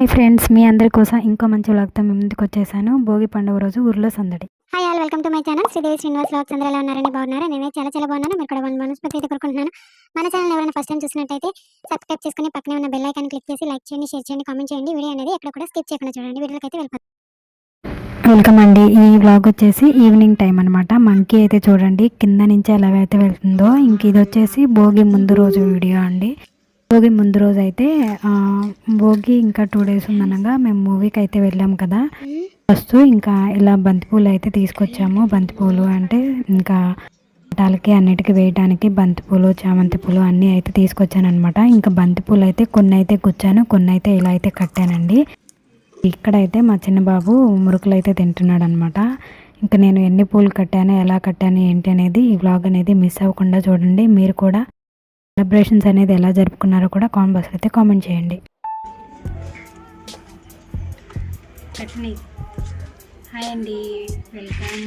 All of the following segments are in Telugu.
హాయ్ ఫ్రెండ్స్ మీ అందరి కోసం ఇంకో మంచి వ్లాగ్తో మీ ముందుకు వచ్చేసాను. భోగి పండుగ రోజు ఊర్లో సందడి. Hi all welcome to my channel. Sridevi Srinivas lakhs అందరూ ఎలా ఉన్నారని బాగున్నారా? నేనే చాలా చాలా బాగున్నాను. మీరు కూడా వన్ మనస్పతి అయితే కోరుకుంటున్నాను. మన ఛానల్ ఎవరైనా ఫస్ట్ టైం చూసినట్టయితే సబ్స్క్రైబ్ చేసుకుని పక్కనే ఉన్న బెల్ ఐకాన్ క్లిక్ చేసి లైక్ చేయండి షేర్ చేయండి కామెంట్ చేయండి. వీడియో అనేది ఎక్కడ కూడా స్కిప్ చేయకుండా చూడండి. వీడియోకి అయితే వెళ్ళిపోతాం వెల్కమ్ అండి. ఈ వ్లాగ్ వచ్చేసి ఈవినింగ్ టైం అనమాట మంకీ అయితే చూడండి కింద నుంచి ఎలా అయితే వెళ్తుందో ఇంక ఇది వచ్చేసి భోగి ముందు రోజు వీడియో అండి. భోగి ముందు రోజు అయితే భోగి ఇంకా టూ డేస్ ఉందనగా మేము మూవీకి అయితే వెళ్ళాం కదా. ఫస్ట్ ఇంకా ఇలా బంతిపూలు అయితే తీసుకొచ్చాము. బంతిపూలు అంటే ఇంకా పటాలకి అన్నిటికీ వేయడానికి బంతిపూలు చామంతి పూలు అన్నీ అయితే తీసుకొచ్చాను అనమాట ఇంకా బంతిపూలు అయితే కొన్ని అయితే గుచ్చాను కొన్ని అయితే ఇలా అయితే కట్టానండి. ఇక్కడైతే మా చిన్న బాబు మురుకులు అయితే తింటున్నాడు అనమాట ఇంకా నేను ఎన్ని పూలు కట్టాను ఎలా కట్టాను ఏంటి అనేది ఈ వ్లాగ్ అనేది మిస్ అవ్వకుండా చూడండి. మీరు కూడా సెలబ్రేషన్స్ అనేది ఎలా జరుపుకున్నారో కూడా కామెంట్ అయితే కామెంట్ చేయండి. హాయ్ అండి. వెల్కమ్.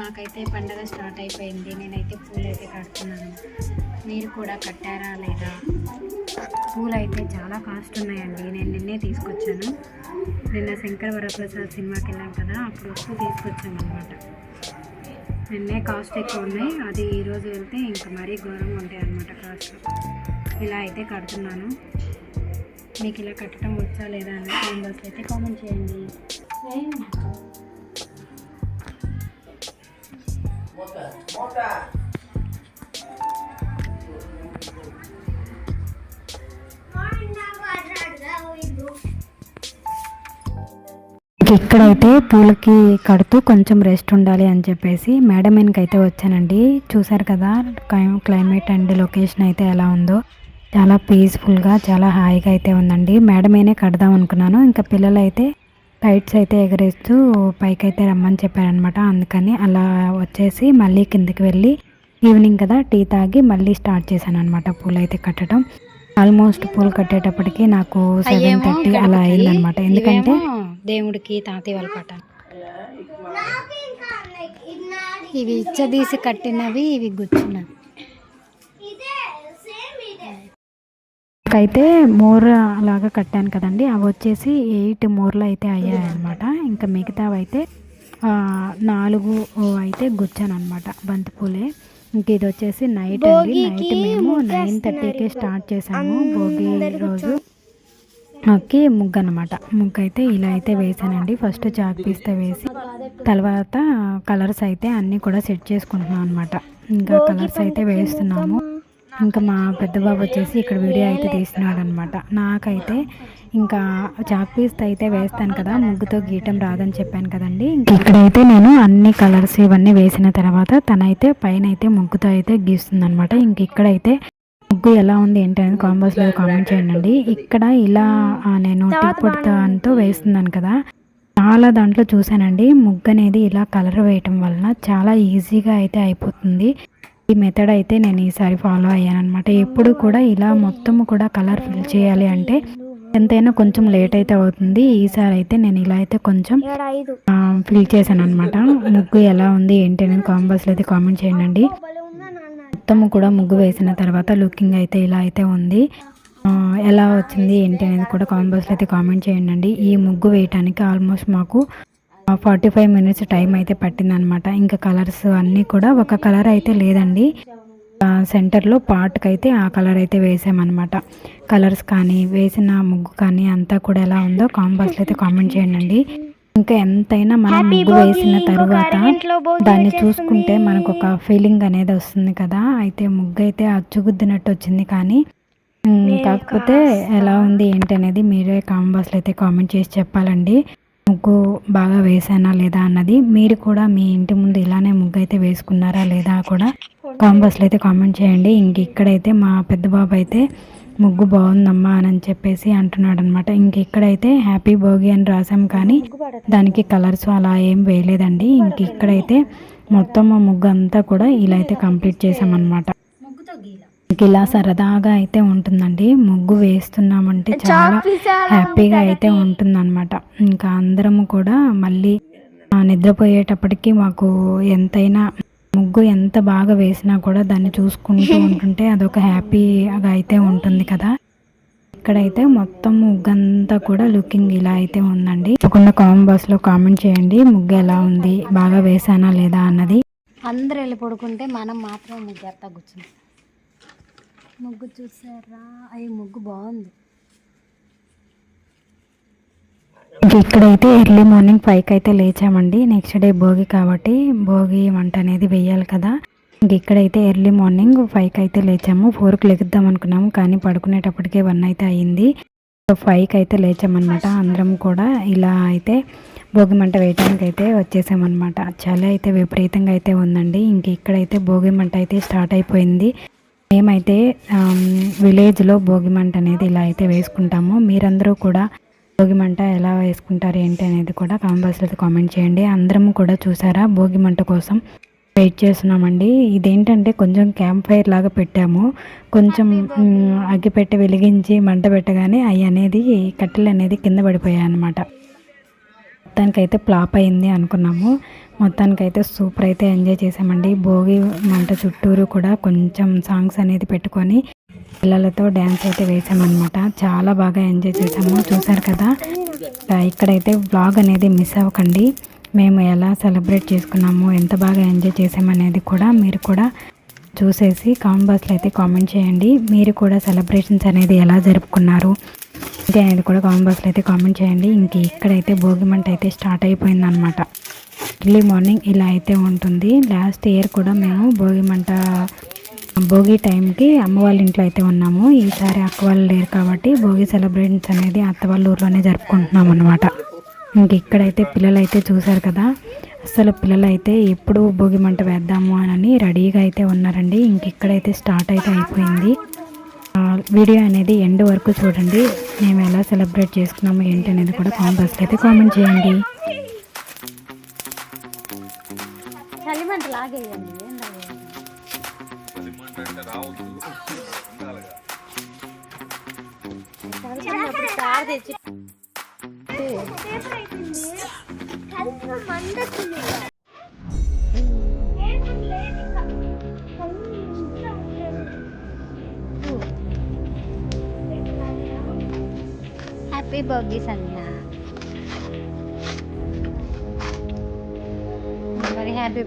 మాకైతే పండగ స్టార్ట్ అయిపోయింది. నేనైతే పూలు అయితే కడుతున్నాను. మీరు కూడా కట్టారా లేదా? పూలు అయితే చాలా కాస్ట్ ఉన్నాయండి. నేను నిన్నే తీసుకొచ్చాను. నిన్న శంకర్ వరప్రసాద్ సినిమాకి వెళ్ళాం కదా అప్పుడు వస్తూ తీసుకొచ్చామన్నమాట. నిన్నే కాస్ట్ ఎక్కువ ఉన్నాయి. అది ఈరోజు వెళ్తే ఇంకా మరీ ఘోరంగా ఉంటాయి అన్నమాట కాస్ట్. ఇలా అయితే కడుతున్నాను. మీకు ఇలా కట్టడం వచ్చా లేదా అని కామెంట్స్ అయితే కామెంట్ చేయండి. ఇక్కడైతే పూలకి కడుతూ కొంచెం రెస్ట్ ఉండాలి అని చెప్పేసి మేడం అయితే వచ్చానండి. చూసారు కదా క్లైమేట్ అండ్ లొకేషన్ అయితే ఎలా ఉందో. చాలా పీస్ఫుల్గా చాలా హాయిగా అయితే ఉందండి. మేడమేనే కడదాం అనుకున్నాను. ఇంకా పిల్లలు అయితే కైట్స్ అయితే ఎగరేస్తూ పైకి అయితే రమ్మని చెప్పారనమాట అందుకని అలా వచ్చేసి మళ్ళీ కిందకి వెళ్ళి ఈవినింగ్ కదా టీ తాగి మళ్ళీ స్టార్ట్ చేశాను అనమాట పూలు అయితే కట్టడం. ఆల్మోస్ట్ పూలు కట్టేటప్పటికి నాకు సెవెన్ థర్టీ అలా అయిందనమాట ఎందుకంటే దేవుడికి తాతయ్య వాళ్ళ పట. ఇవి ఇచ్చదీసి కట్టినవి ఇవి గుచ్చినవి అయితే మోర్ లాగా కట్టాను కదండి. అవి వచ్చేసి ఎయిట్ మోర్లు అయితే అయ్యాయి అనమాట ఇంకా మిగతావి అయితే నాలుగు అయితే గుచ్చాను అనమాట బంతిపూలే. ఇంక ఇది వచ్చేసి నైట్ అండి. నైట్ మేము నైన్ థర్టీకి స్టార్ట్ చేసాము భోగి రోజు. ఓకే ముగ్గు అనమాట ముగ్గు అయితే ఇలా అయితే వేసానండి. ఫస్ట్ చాక్ పీస్తో వేసి తర్వాత కలర్స్ అయితే అన్నీ కూడా సెట్ చేసుకుంటున్నాం అనమాట ఇంకా కలర్స్ అయితే వేస్తున్నాము. ఇంకా మా పెద్ద బాబు వచ్చేసి ఇక్కడ వీడియో అయితే తీస్తున్నాడు అనమాట నాకైతే ఇంకా చాక్ పీస్తో అయితే వేస్తాను కదా ముగ్గుతో గీయటం రాదని చెప్పాను కదండి. ఇక్కడైతే నేను అన్ని కలర్స్ ఇవన్నీ వేసిన తర్వాత తనైతే పైన అయితే ముగ్గుతో అయితే గీస్తుంది అనమాట ఇంక ఇక్కడైతే ముగ్గు ఎలా ఉంది ఏంటి అనేది కాంబోస్లో కామెంట్ చేయండి. ఇక్కడ ఇలా నేను టీ పొడితో వేస్తున్నాను కదా చాలా దాంట్లో చూశానండి. ముగ్గు అనేది ఇలా కలర్ వేయటం వలన చాలా ఈజీగా అయితే అయిపోతుంది. ఈ మెథడ్ అయితే నేను ఈసారి ఫాలో అయ్యాను అనమాట ఎప్పుడు కూడా ఇలా మొత్తం కూడా కలర్ ఫిల్ చేయాలి అంటే ఎంతైనా కొంచెం లేట్ అయితే అవుతుంది. ఈసారి అయితే నేను ఇలా అయితే కొంచెం ఫిల్ చేశాను అనమాట ముగ్గు ఎలా ఉంది ఏంటి అనేది కాంబోస్లో అయితే కామెంట్ చేయండి మొత్తం కూడా ముగ్గు వేసిన తర్వాత లుకింగ్ అయితే ఇలా అయితే ఉంది. ఎలా వచ్చింది ఏంటి అనేది కూడా కాంబోస్లో అయితే కామెంట్ చేయండి ఈ ముగ్గు వేయటానికి ఆల్మోస్ట్ మాకు ఫార్టీ ఫైవ్ మినిట్స్ టైం అయితే పట్టిందనమాట ఇంకా కలర్స్ అన్నీ కూడా ఒక కలర్ అయితే లేదండి. సెంటర్లో పార్ట్కి అయితే ఆ కలర్ అయితే వేసామన్నమాట. కలర్స్ కానీ వేసిన ముగ్గు కానీ అంతా కూడా ఎలా ఉందో కాంబోస్లో అయితే కామెంట్ చేయండి ఇంకా ఎంతైనా మనం ముగ్గు వేసిన తర్వాత దాన్ని చూసుకుంటే మనకు ఒక ఫీలింగ్ అనేది వస్తుంది కదా. అయితే ముగ్గు అయితే అచ్చుగుద్దినట్టు వచ్చింది కానీ కాకపోతే ఎలా ఉంది ఏంటి అనేది మీరే కామెంట్ బాక్స్లో అయితే కామెంట్ చేసి చెప్పాలండి. ముగ్గు బాగా వేసానా లేదా అన్నది మీరు కూడా మీ ఇంటి ముందు ఇలానే ముగ్గు అయితే వేసుకున్నారా లేదా కూడా కాంబస్లో అయితే కామెంట్ చేయండి. ఇంక ఇక్కడైతే మా పెద్ద బాబు అయితే ముగ్గు బాగుందమ్మా అని చెప్పేసి అంటున్నాడు అనమాట ఇంక ఇక్కడైతే హ్యాపీ భోగి అని రాసాం కానీ దానికి కలర్స్ అలా ఏం వేయలేదండి. ఇంక ఇక్కడైతే మొత్తం ఆ ముగ్గు అంతా కూడా ఇలా అయితే కంప్లీట్ చేసామన్నమాట ఇలా సరదాగా అయితే ఉంటుందండి. ముగ్గు వేస్తున్నామంటే చాలా హ్యాపీగా అయితే ఉంటుందన్నమాట. ఇంకా అందరము కూడా మళ్ళీ నిద్రపోయేటప్పటికి మాకు ఎంతైనా ముగ్గు ఎంత బాగా వేసినా కూడా దాన్ని చూసుకుంటూ ఉంటుంటే అదొక హ్యాపీగా అయితే ఉంటుంది కదా. ఇక్కడైతే మొత్తం ముగ్గంతా కూడా లుకింగ్ ఇలా అయితే ఉందండి. తప్పకుండా కామెంట్ బాక్స్లో కామెంట్ చేయండి. ముగ్గు ఎలా ఉంది? బాగా వేసానా లేదా అన్నది. అందరూ వెళ్ళి పడుకుంటే మనం మాత్రం ముగ్గు ఎత్తా కూర్చుంది ముగ్గు చూసారా? అవి ముగ్గు బాగుంది. ఇక్కడైతే ఎర్లీ మార్నింగ్ ఫైవ్కి అయితే లేచామండి. నెక్స్ట్ డే భోగి కాబట్టి భోగి మంట అనేది వెయ్యాలి కదా. ఇంక ఇక్కడైతే ఎర్లీ మార్నింగ్ ఫైవ్కి అయితే లేచాము. ఫోర్కి లెగుద్దాం అనుకున్నాము కానీ పడుకునేటప్పటికే వన్ అయితే అయింది. సో ఫైవ్కి అయితే లేచామన్నమాట. అందరం కూడా ఇలా అయితే భోగి మంట వేయడానికి అయితే వచ్చేసామన్నమాట. చలి అయితే విపరీతంగా అయితే ఉందండి. ఇంక ఇక్కడైతే భోగి మంట అయితే స్టార్ట్ అయిపోయింది. మేమైతే విలేజ్లో భోగి మంట అనేది ఇలా అయితే వేసుకుంటాము. మీరందరూ కూడా భోగి మంట ఎలా వేసుకుంటారు ఏంటి అనేది కూడా కామెంట్ బాక్స్లో కామెంట్ చేయండి. అందరం కూడా చూసారా? భోగి మంట కోసం వెయిట్ చేస్తున్నామండి. ఇదేంటంటే కొంచెం క్యాంప్ ఫైర్ లాగా పెట్టాము. కొంచెం అగ్గిపెట్టె వెలిగించి మంట పెట్టగానే అవి అనేది కట్టెలు అనేది కింద పడిపోయాయి అన్నమాట మొత్తానికైతే ఫ్లాప్ అయింది అనుకున్నాము. మొత్తానికైతే సూపర్ అయితే ఎంజాయ్ చేసామండి. భోగి మంట చుట్టూరు కూడా కొంచెం సాంగ్స్ అనేది పెట్టుకొని పిల్లలతో డ్యాన్స్ అయితే వేసామన్నమాట. చాలా బాగా ఎంజాయ్ చేసాము. చూసారు కదా? ఇక్కడైతే బ్లాగ్ అనేది మిస్ అవ్వకండి. మేము ఎలా సెలబ్రేట్ చేసుకున్నాము ఎంత బాగా ఎంజాయ్ చేసామనేది కూడా మీరు కూడా చూసేసి కామెంట్ బాక్స్లో అయితే కామెంట్ చేయండి. మీరు కూడా సెలబ్రేషన్స్ అనేది ఎలా జరుపుకున్నారు ఇది అనేది కూడా కామెంట్ బాక్స్లో అయితే కామెంట్ చేయండి. ఇంక ఇక్కడైతే భోగి మంట అయితే స్టార్ట్ అయిపోయింది అనమాట ఎర్లీ మార్నింగ్ ఇలా అయితే ఉంటుంది. లాస్ట్ ఇయర్ కూడా మేము భోగి మంట భోగి టైంకి అమ్మ వాళ్ళ ఇంట్లో అయితే ఉన్నాము. ఈసారి అక్క వాళ్ళు లేరు కాబట్టి భోగి సెలబ్రేషన్స్ అనేది అత్త వాళ్ళ ఊర్లోనే జరుపుకుంటున్నాం అనమాట ఇంక ఇక్కడైతే పిల్లలు అయితే చూశారు కదా. అసలు పిల్లలు అయితే ఎప్పుడు భోగి మంట వేద్దాము అని రెడీగా అయితే ఉన్నారండి. ఇంక ఇక్కడైతే స్టార్ట్ అయితే అయిపోయింది. వీడియో అనేది ఎండ్ వరకు చూడండి. మేము ఎలా సెలబ్రేట్ చేసుకున్నాము ఏంటి అనేది కూడా కామెంట్ బాక్స్లో అయితే కామెంట్ చేయండి. తెచ్చి హ్యాపీ బర్త్డే సంధ్య మరి హ్యాపీ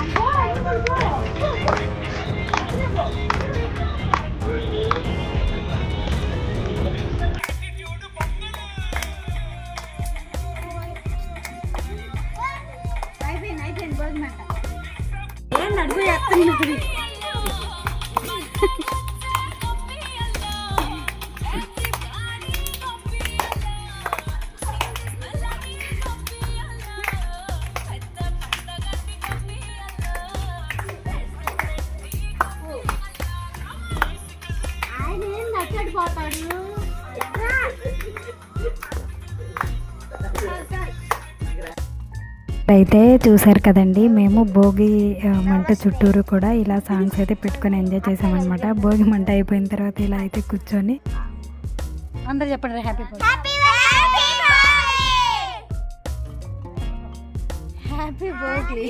Why? Why? అయితే చూసారు కదండి. మేము భోగి మంట చుట్టూరు కూడా ఇలా సాంగ్స్ అయితే పెట్టుకొని ఎంజాయ్ చేసామన్నమాట. భోగి మంట అయిపోయిన తర్వాత ఇలా అయితే కూర్చొని. అందరు చెప్పండి happy happy Bhogi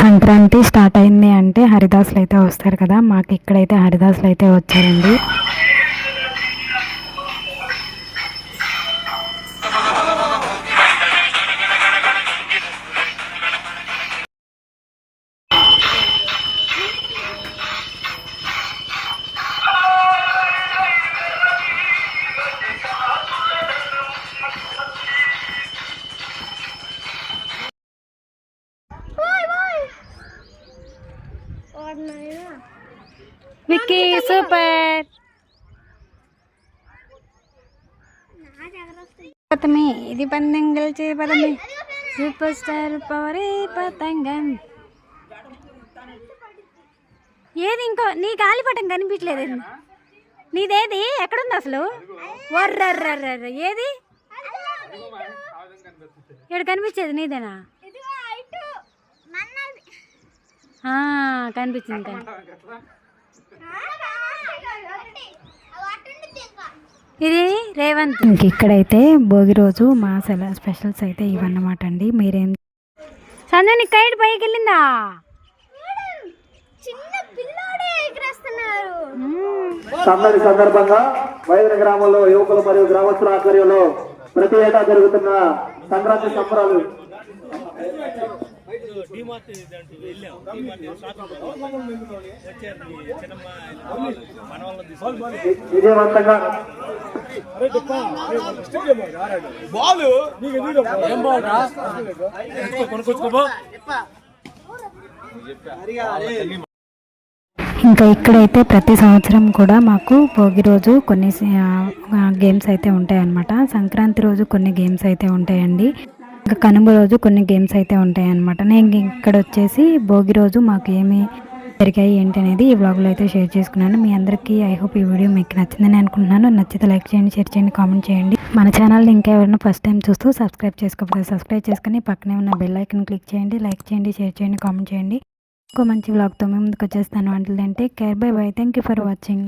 Sankranti start అయింది అంటే హరిదాసులు అయితే వస్తారు కదా మాకు ఇక్కడైతే హరిదాసులు అయితే వచ్చారండి. విక్కీ సూపర్ పతమే ఇది పందెం గెలిచే పదమే. సూపర్ స్టార్ పవరే పతంగం. ఏది ఇంకో? నీ గాలిపటం కనిపించలేదు? నీదేది? ఎక్కడుంది అసలు? వర్రర్రర్ర ఏది? ఇక్కడ కనిపించేది నీదేనా? కనిపించింది కానీ ఇది రేవంత్. ఇంక ఇక్కడైతే భోగి రోజు మా సెల స్పెషల్స్ అయితే ఇవన్నమాట అండి. మీరేం సంజయ్ నీ కైట్ పైకి వెళ్ళిందా చిన్న పిల్లోడే ఎగరేస్తున్నారు. సందడి సందర్భంగా వైద్య గ్రామంలో యువకులు మరియు గ్రామస్తుల ఆధ్వర్యంలో ప్రతి ఏటా జరుగుతున్న సంక్రాంతి సంబరాలు. విజయవంతంగా. ఇంకా ఇక్కడైతే ప్రతి సంవత్సరం కూడా మాకు భోగి రోజు కొన్ని గేమ్స్ అయితే ఉంటాయన్నమాట. సంక్రాంతి రోజు కొన్ని గేమ్స్ అయితే ఉంటాయండి. ఇంకా కనుమ రోజు కొన్ని గేమ్స్ అయితే ఉంటాయన్నమాట. నేను ఇక్కడ వచ్చేసి భోగి రోజు మాకు ఏమి జరిగాయి ఏంటి అనేది ఈ వ్లాగ్లో అయితే షేర్ చేసుకున్నాను. మీ అందరికీ ఐ హోప్ ఈ వీడియో మీకు నచ్చిందని అనుకుంటున్నాను. నచ్చితే లైక్ చేయండి షేర్ చేయండి కామెంట్ చేయండి. మన ఛానల్ని ఇంకా ఎవరైనా ఫస్ట్ టైం చూస్తూ సబ్స్క్రైబ్ చేసుకోకపోతే సబ్స్క్రైబ్ చేసుకుని పక్కనే ఉన్న బెల్ ఐకన్ క్లిక్ చేయండి లైక్ చేయండి షేర్ చేయండి కామెంట్ చేయండి. ఇంకో మంచి వ్లాగ్తో మేము ముందుకు వచ్చేస్తాను. అంటే care bye bye thank you for watching